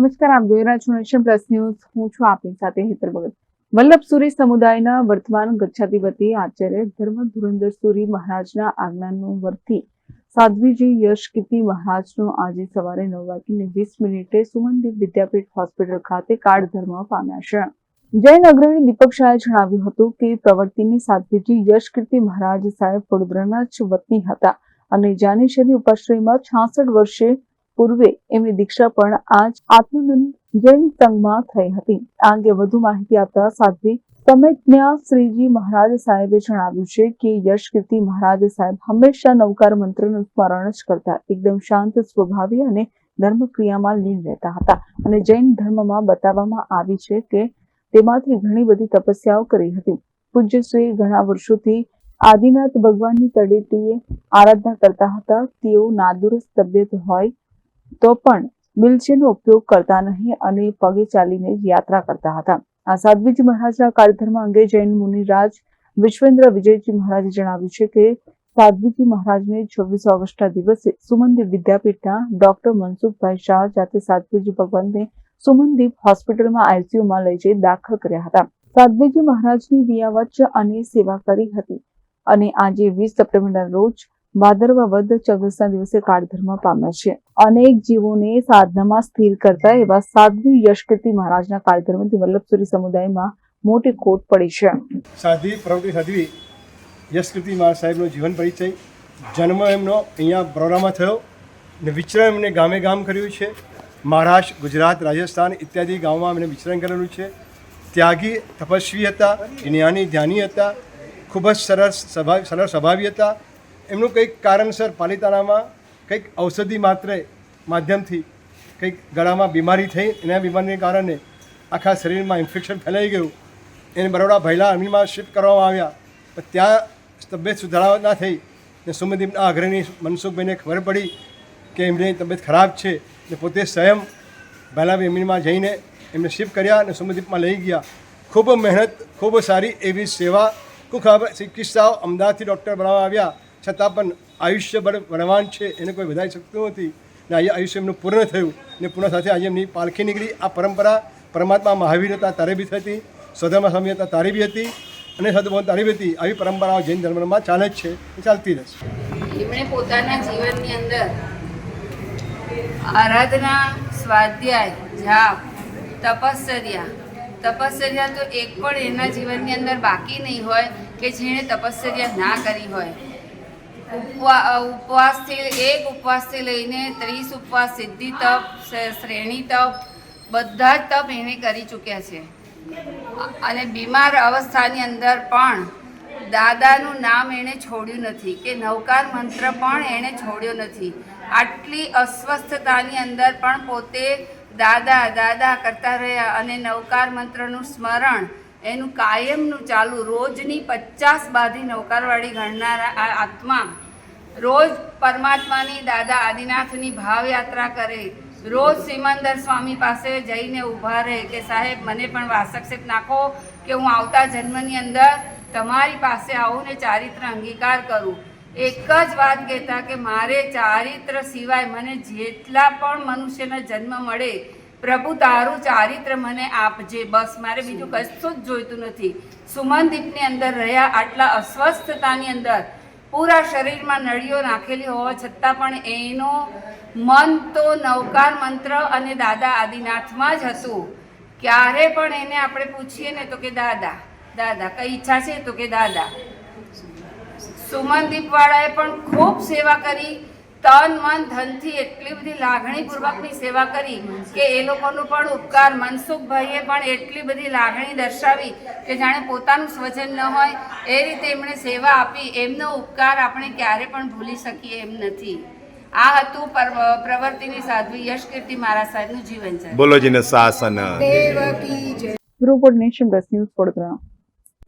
નમસ્કાર, આપ જોઈ રહ્યા છો નેશન પ્લસ ન્યૂઝ. હું છું આપની સાથે હેતર ભગત. વલ્લભસુરી સમુદાયના વર્તમાન ગચ્છાધિપતિ આચાર્ય ધર્મ ધુરંદર સુરી મહારાજના આજ્ઞાનું વર્તી સાધ્વીજી યશ કીર્તિ મહારાજનો આજે સવારે નવ વાગીને વીસ મિનિટે સુમનદીપ વિદ્યાપીઠ હોસ્પિટલ ખાતે કાળ ધર્મ પામ્યા છે. જૈન અગ્રણી દીપક શાહે જણાવ્યું હતું કે પ્રવર્તિની સાધ્વીજી યશ કીર્તિ મહારાજ સાહેબ વડોદરાના જ વતની હતા અને જાનેશ્વરી ઉપાશ્રયમાં છાસઠ વર્ષે પૂર્વે એમની દીક્ષા પણ આજ આત્માનંદ જૈન સંઘમાં થઈ હતી. આ અંગે વધુ માહિતી આપતા સાધ્વી સમેજ્ઞા શ્રીજી મહારાજ સાહેબે જણાવ્યું છે કે યશ કીર્તિ મહારાજ સાહેબ હંમેશા નવકાર મંત્રનું સ્મરણ જ કરતા, એકદમ શાંત, સ્વભાવી અને ધર્મક્રિયામાં લીન રહેતા હતા. અને જૈન ધર્મમાં બતાવવામાં આવી છે કે તેમાંથી ઘણી બધી તપસ્યાઓ કરી હતી. પૂજ્યશ્રી ઘણા વર્ષોથી આદિનાથ ભગવાનની તળેટીએ આરાધના કરતા હતા. તેઓ નાદુરસ્ત તબિયત હોય તો પણ વ્હીલચેરનો ઉપયોગ કરતા નહીં અને પગે ચાલીને જ યાત્રા કરતા હતા. આ સાધ્વીજી મહારાજના કાર્યધર્મ અંગે જૈન મુનિરાજ વિશ્વેન્દ્ર વિજયજી મહારાજે જણાવ્યું છે કે સાધ્વીજી મહારાજને છવ્વીસ ઓગસ્ટના દિવસે સુમનદીપ વિદ્યાપીઠના ડોક્ટર મનસુખભાઈ શાહ જાતે સાધ્વીજી ભગવાનને સુમનદીપ હોસ્પિટલમાં આઈસીયુમાં લઈ જઈ દાખલ કર્યા હતા. સાધ્વીજી મહારાજની વિયાવચ અને સેવા કરી હતી અને આજે વીસ સપ્ટેમ્બરના રોજ ભાદરવા વધ ચૌદસના દિવસે કાળધર્મ પામ્યા છે. અનેક જીવોને સાધનામાં સ્થિર કરતા એવા સાધ્વી યશકીર્તિ મહારાજના કાળધર્મથી વલ્લભસુરી સમુદાયમાં મોટી ખોટ પડી છે. સાધ્વી, પ્રવૃત્તિ સાધ્વી યશકૃતિ મહારાજ સાહેબનો જીવન પરિચય, જન્મ એમનો અહીંયા બરોડામાં થયો ને વિચરણ એમને ગામે ગામ કર્યું છે. મહારાષ્ટ્ર ગુજરાત, રાજસ્થાન ઇત્યાદિ ગામમાં એમને વિચરણ કરેલું છે. ત્યાગી, તપસ્વી હતા, જ્ઞાની, ધ્યાની હતા, ખૂબ જ સરળ સ્વભાવ, સરળ સ્વભાવી હતા. એમનું કંઈક કારણસર પાલિતાણામાં કંઈક ઔષધિ માત્રે માધ્યમથી કંઈક ગળામાં બીમારી થઈ એના બીમારીને કારણે આખા શરીરમાં ઇન્ફેક્શન ફેલાઈ ગયું. એને બરોડા ભૈલા આર્મીમાં શિફ્ટ કરવામાં આવ્યા. પણ ત્યાં તબિયત સુધારા ના થઈ ને સુમદીપના અગ્રણી મનસુખભાઈને ખબર પડી કે એમની તબિયત ખરાબ છે ને પોતે સ્વયં ભૈલા એમનીમાં જઈને એમને શિફ્ટ કર્યા અને સુમદીપમાં લઈ ગયા. ખૂબ મહેનત, ખૂબ સારી એવી સેવા. ખૂબ ખબર ચિકિત્સાઓ અમદાવાદથી ડૉક્ટર બનાવવા આવ્યા. છતાં પણ આયુષ્ય બળ બળવાન છે, એને કોઈ વધારી શકતું નથી. ને આજે આયુષ્ય એમનું પૂર્ણ થયું ને પૂર્ણ સાથે આજે એમની પાલખી નીકળી. આ પરંપરા પરમાત્મા મહાવીર હતા, તારે બી થતી. સ્વધર્મ સ્વામી હતા, તારી બી હતી. અને સદભવન તારી બી હતી. આવી પરંપરાઓ જૈન ધર્મમાં ચાલે જ છે એ ચાલતી રહેશે. એમણે પોતાના જીવનની અંદર આરાધના, સ્વાધ્યાય, જાપ તપશ્ચર્યા તપશ્ચર્યા તો એક પણ એના જીવનની અંદર બાકી નહીં હોય કે જેણે તપશ્ચર્યા ના કરી હોય. ઉપવાસથી એક ઉપવાસથી લઈને ત્રીસ ઉપવાસ સિદ્ધિ તપ શ્રેણી તપ, બધા જ તપ એણે કરી ચૂક્યા છે. અને બીમાર અવસ્થાની અંદર પણ દાદાનું નામ એણે છોડ્યું નથી કે નવકાર મંત્ર પણ એણે છોડ્યો નથી. આટલી અસ્વસ્થતાની અંદર પણ પોતે દાદા દાદા કરતા રહ્યા અને નવકાર મંત્રનું સ્મરણ એનું કાયમનું ચાલુ રોજની પચાસ બાધી નૌકારવાળી ગણનારા આ આત્મા રોજ પરમાત્માની દાદા આદિનાથની ભાવયાત્રા કરે, રોજ સિમંદર સ્વામી પાસે જઈને ઊભા રહે કે સાહેબ, મને પણ વાસક્ષેપ નાખો કે હું આવતા જન્મની અંદર તમારી પાસે આવું ને ચારિત્ર અંગીકાર કરું. એક જ વાત કહેતા કે મારે ચારિત્ર સિવાય મને જેટલા પણ મનુષ્યના જન્મ મળે પ્રભુ તારું ચારિત્ર મને આપજે. બસ મારે બીજું કશું જ જોઈતું નથી. સુમનદીપની અંદર રહ્યા આટલા અસ્વસ્થતાની અંદર. પૂરા શરીરમાં નળીઓ નાખેલી હોવા છતાં પણ એનો મન તો નવકાર મંત્ર અને દાદા આદિનાથમાં જ હતું. ક્યારે પણ એને આપણે પૂછીએ ને તો કે દાદા દાદા કઈ ઈચ્છા છે તો કે દાદા. સુમનદીપ વાળાએ પણ ખૂબ સેવા કરી. તન મન ધનથી એટલી બધી લાગણીપૂર્વકની સેવા કરી કે એ લોકોનો પણ ઉપકાર. મનસુખભાઈએ પણ એટલી બધી લાગણી દર્શાવી કે જાણે પોતાનું સ્વજન ન હોય એ રીતે એમણે સેવા આપી. એમનો ઉપકાર આપણે ક્યારે પણ ભૂલી શકીએ એમ નથી. આ હતું પ્રવૃત્તિની પ્રવર્તિની સાધ્વી યશકીર્તિ મારા સાહેબનું જીવન છે બોલો જીને શાસન બ્રુપોર્ટ નેશન પ્લસ ન્યૂઝ વડોદરા.